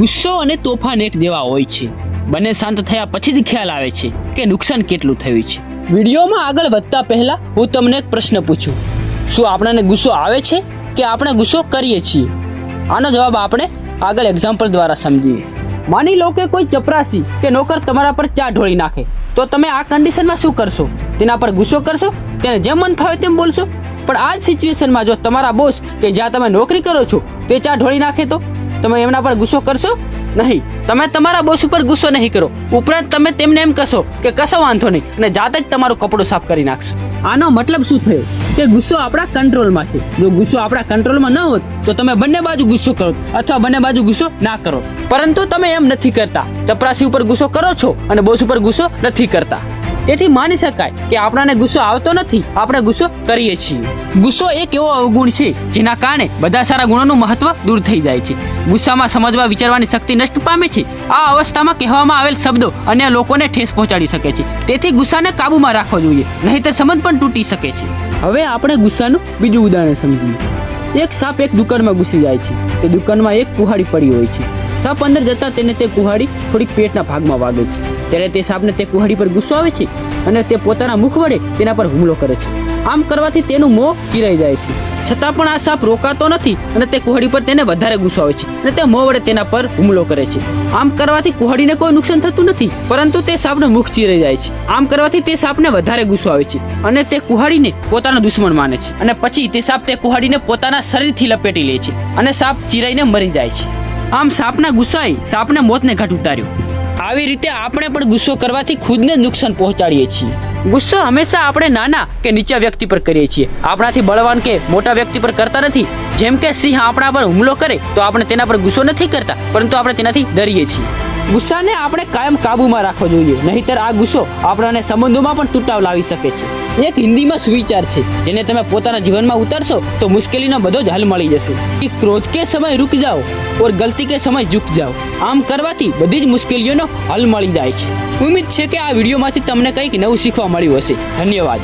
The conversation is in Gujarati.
ગુસ્સો અને તોફાન એક જેવા હોય છે. બંને શાંત થયા પછી જ ખ્યાલ આવે છે કે નુકસાન કેટલું થયું છે. વિડીયોમાં આગળ વધતા પહેલા હું તમને એક પ્રશ્ન પૂછું. શું આપણને ગુસ્સો આવે છે કે આપણે ગુસ્સો કરીએ છીએ? આનો જવાબ આપણે આગળ એક્ઝામ્પલ દ્વારા સમજીએ. માની લો કે કોઈ ચપરાસી કે નોકર તમારા પર ચા ઢોળી નાખે. તો તમે આ કન્ડિશનમાં શું કરશો? તેના પર ગુસ્સો કરશો? તેને જેમ મન ફાવે તેમ બોલશો? પણ આ જ સિચ્યુએશનમાં જો તમારા બોસ કે જ્યાં તમે નોકરી કરો છો, તે ચા ઢોળી નાખે તો? તમે એમના પર ગુસ્સો કરશો? નહીં. તમે તમારા બોસ ઉપર ગુસ્સો નહીં કરો. ઉપરાંત તમે તેમને એમ કહેશો કે કશો વાંધો નહીં અને જાતે જ તમારું કપડું સાફ કરી નાખશો. આનો મતલબ શું થયો? કે ગુસ્સો આપણા કંટ્રોલમાં છે. જો ગુસ્સો આપણા કંટ્રોલમાં ન હોત, તો તમે બંને બાજુ ગુસ્સો કરો અથવા બંને બાજુ ગુસ્સો ના કરો. પરંતુ તમે એમ નથી કરતા. ચપરાસી ઉપર ગુસ્સો કરો છો અને બોસ ઉપર ગુસ્સો નથી કરતા. તેથી માની શકાય કે આપણાને ગુસ્સો આવતો નથી. આપણે ગુસ્સો કરીએ છીએ. ગુસ્સો એક એવો અવગુણ છે જેના કારણે બધા સારા ગુણોનું મહત્વ દૂર થઈ જાય છે. ગુસ્સામાં સમજવા વિચારવાની શક્તિ નષ્ટ પામે છે. આ અવસ્થામાં કહેવામાં આવેલ શબ્દો અન્ય લોકોને ઠેસ પહોંચાડી શકે છે. તેથી ગુસ્સાને કાબૂમાં રાખવો જોઈએ, નહીંતર સંબંધ પણ તૂટી શકે છે. હવે આપણે ગુસ્સાનું બીજું ઉદાહરણ સમજીએ. એક સાપ એક દુકાનમાં ઘૂસી જાય છે. તે દુકાનમાં એક કુહાડી પડી હોય છે. સાપ અંદર જતા તેને તે કુહાડી થોડીક પેટના ભાગમાં વાગે છે. ત્યારે તે સાપને તે કુહાડી પર ગુસ્સો આવે છે અને તે પોતાના મુખ વડે તેના પર હુમલો કરે છે. આમ કરવાથી તેનું મોં ચીરાઈ જાય છે. છતાં પણ આ સાપ રોકાતો નથી અને તે કુહાડી પર તેને વધારે ગુસ્સો આવે છે અને તે મોં વડે તેના પર હુમલો કરે છે. આમ કરવાથી કુહાડીને કોઈ નુકસાન થતું નથી, પરંતુ તે સાપનું મુખ ચીરાઈ જાય છે. આમ કરવાથી તે સાપને વધારે ગુસ્સો આવે છે અને તે કુહાડીને પોતાનો દુશ્મન માને છે અને પછી તે સાપ તે કુહાડીને પોતાના શરીરથી લપેટી લે છે અને સાપ ચીરાઈને મરી જાય છે. આમ સાપના ગુસ્સાએ સાપને મોતને ઘાટ ઉતાર્યો. આવી રીતે આપણે પણ ગુસ્સો કરવાથી ખુદને નુકસાન પહોંચાડીએ છીએ. ગુસ્સો હંમેશા આપણે નાના કે નીચા વ્યક્તિ પર કરીએ છીએ. આપણાથી બળવાન કે મોટા વ્યક્તિ પર કરતા નથી. જેમ કે સિંહ આપણા પર હુમલો કરે તો આપણે તેના પર ગુસ્સો નથી કરતા, પરંતુ આપણે તેનાથી ડરીએ છીએ. ગુસ્સાને આપણે કાયમ કાબૂમાં રાખવો જોઈએ, નહીતર આ ગુસ્સો આપણાને સંબંધોમાં પણ તૂટાવ લાવી શકે છે. એક હિન્દીમાં સુવિચાર છે, જેને તમે પોતાના જીવનમાં ઉતારશો તો મુશ્કેલીનો બધો જ હલ મળી જશે. કે ક્રોધ કે સમય રૂક જાઓ, ઓર ગલતી કે સમય ઝુક જાઓ, આમ કરવાથી બધી જ મુશ્કેલીઓનો હલ મળી જાય છે. ઉમ્મીદ છે કે આ વિડીયોમાંથી તમને કંઈક નવું શીખવા મળ્યું હશે. ધન્યવાદ.